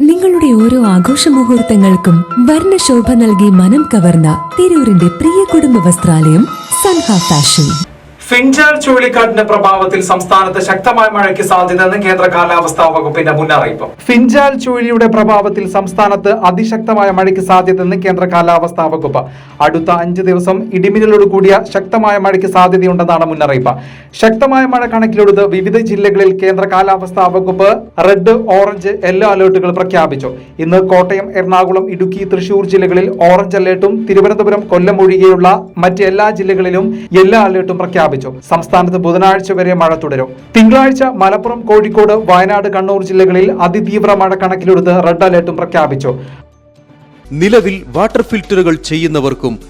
നിങ്ങളുടെ ഓരോ ആഘോഷ മുഹൂർത്തങ്ങൾക്കും വർണശോഭ നൽകി മനം കവർന്ന തിരൂരിന്റെ പ്രിയ കുടുംബ വസ്ത്രാലയം സൻഹ ഫാഷൻ. ഫിൻജാൽ ചുഴലിക്കാറ്റിന്റെ പ്രഭാവത്തിൽ സംസ്ഥാനത്ത് ശക്തമായ മഴയ്ക്ക് സാധ്യതയെന്ന് കേന്ദ്ര കാലാവസ്ഥാ വകുപ്പിന്റെ മുന്നറിയിപ്പ്. ഫിൻജാൽ ചുഴലിയുടെ പ്രഭാവത്തിൽ സംസ്ഥാനത്ത് അതിശക്തമായ മഴയ്ക്ക് സാധ്യതയെന്ന് കേന്ദ്ര കാലാവസ്ഥാ വകുപ്പ്. അടുത്ത അഞ്ച് ദിവസം ഇടിമിന്നലോട് കൂടിയ ശക്തമായ മഴയ്ക്ക് സാധ്യതയുണ്ടെന്നാണ് മുന്നറിയിപ്പ്. ശക്തമായ മഴ കണക്കിലെടുത്ത് വിവിധ ജില്ലകളിൽ കേന്ദ്ര കാലാവസ്ഥാ വകുപ്പ് റെഡ് ഓറഞ്ച് യെല്ലോ അലേർട്ടുകൾ പ്രഖ്യാപിച്ചു. ഇന്ന് കോട്ടയം എറണാകുളം ഇടുക്കി തൃശൂർ ജില്ലകളിൽ ഓറഞ്ച് അലേർട്ടും തിരുവനന്തപുരം കൊല്ലം ഒഴികെയുള്ള മറ്റ് എല്ലാ ജില്ലകളിലും യെല്ലോ അലേർട്ടും പ്രഖ്യാപിച്ചു. സംസ്ഥാനത്ത് ബുധനാഴ്ച വരെ മഴ തുടരും. തിങ്കളാഴ്ച മലപ്പുറം കോഴിക്കോട് വയനാട് കണ്ണൂർ ജില്ലകളിൽ അതിതീവ്ര മഴ കണക്കിലെടുത്ത് റെഡ് അലേർട്ടും പ്രഖ്യാപിച്ചു. നിലവിൽ വാട്ടർ ഫിൽറ്ററുകൾ ചെയ്യുന്നവർക്കും